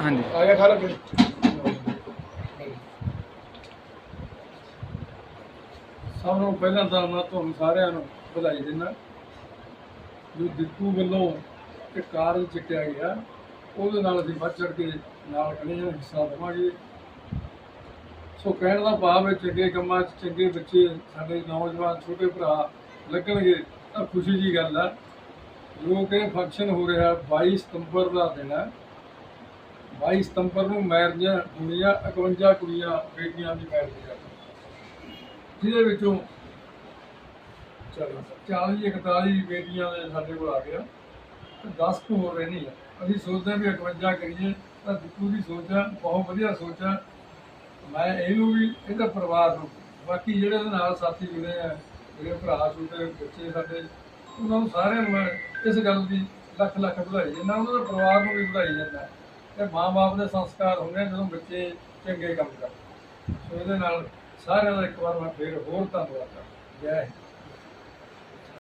ਹਾਂਜੀ। ਆਇਆ ਖਾ ਲੱਗੇ ਸਭ ਨੂੰ ਪਹਿਲਾਂ ਤਾਂ ਮੈਂ ਤੁਹਾਨੂੰ ਸਾਰਿਆਂ ਨੂੰ ਵਧਾਈ ਦਿੰਦਾ। ਜੋ ਦਿੱਤੂ ਵੱਲੋਂ ਇੱਕ ਕਾਰਜ ਚੱਕਿਆ ਗਿਆ, ਉਹਦੇ ਨਾਲ ਅਸੀਂ ਵੱਧ ਚੜ ਕੇ ਨਾਲ ਖੜੇ ਹਾਂ, ਹਿੱਸਾ ਦੇਵਾਂਗੇ। ਸੋ ਕਹਿਣ ਦਾ ਭਾਵ ਹੈ, ਚੰਗੇ ਕੰਮਾਂ 'ਚ ਚੰਗੇ ਬੱਚੇ ਸਾਡੇ ਨੌਜਵਾਨ ਛੋਟੇ ਭਰਾ ਲੱਗਣਗੇ, ਤਾਂ ਖੁਸ਼ੀ ਦੀ ਗੱਲ ਆ। ਜੋ ਕਿ ਫੰਕਸ਼ਨ ਹੋ ਰਿਹਾ 22 ਸਤੰਬਰ ਦਾ ਦਿਨ ਹੈ 22 ਸਤੰਬਰ ਨੂੰ ਮੈਰਿਜਾਂ ਹੋਣੀਆਂ 51 ਕੁੜੀਆਂ ਬੇਟੀਆਂ ਦੀ ਮੈਰਿਜ ਹੈ ਜਿਹਦੇ ਵਿੱਚੋਂ ਚਲੋ 40 41 ਬੇਟੀਆਂ ਦੇ ਸਾਡੇ ਕੋਲ ਆ ਗਿਆ ਤੇ 10 ਕੁ ਹੋਰ ਰਹਿਣੀ ਆ ਅਸੀਂ ਸੋਚਦੇ ਹਾਂ ਵੀ 51 ਕਰੀਏ, ਤਾਂ ਦਿੱਕੂ ਦੀ ਸੋਚ ਆ ਬਹੁਤ ਵਧੀਆ ਸੋਚ। ਆ ਮੈਂ ਇਹਨੂੰ ਵੀ, ਇਹਦਾ ਪਰਿਵਾਰ ਨੂੰ, ਬਾਕੀ ਜਿਹੜੇ ਇਹਦੇ ਨਾਲ ਸਾਥੀ ਜੁੜੇ ਆ ਮੇਰੇ ਭਰਾ ਛੋਟੇ ਬੱਚੇ ਸਾਡੇ, ਉਹਨਾਂ ਨੂੰ ਸਾਰਿਆਂ ਨੂੰ ਮੈਂ ਇਸ ਗੱਲ ਦੀ ਲੱਖ ਲੱਖ ਵਧਾਈ ਜਾਂਦਾ ਉਹਨਾਂ ਦੇ ਪਰਿਵਾਰ ਨੂੰ ਵੀ ਵਧਾਈ ਜਾਂਦਾ ਤੇ ਮਾਂ-ਬਾਪ ਦੇ ਸੰਸਕਾਰ ਹੁੰਦੇ ਜਦੋਂ ਬੱਚੇ ਚੰਗੇ ਕੰਮ ਕਰਦੇ ਸੋ ਇਹਦੇ ਨਾਲ ਸਾਰਿਆਂ ਦਾ ਇੱਕ ਵਾਰ ਮੈਂ ਫੇਰ ਹੋਰ ਧੰਨਵਾਦ ਕਰਦਾ। ਜੈ ਹਿੰਦ।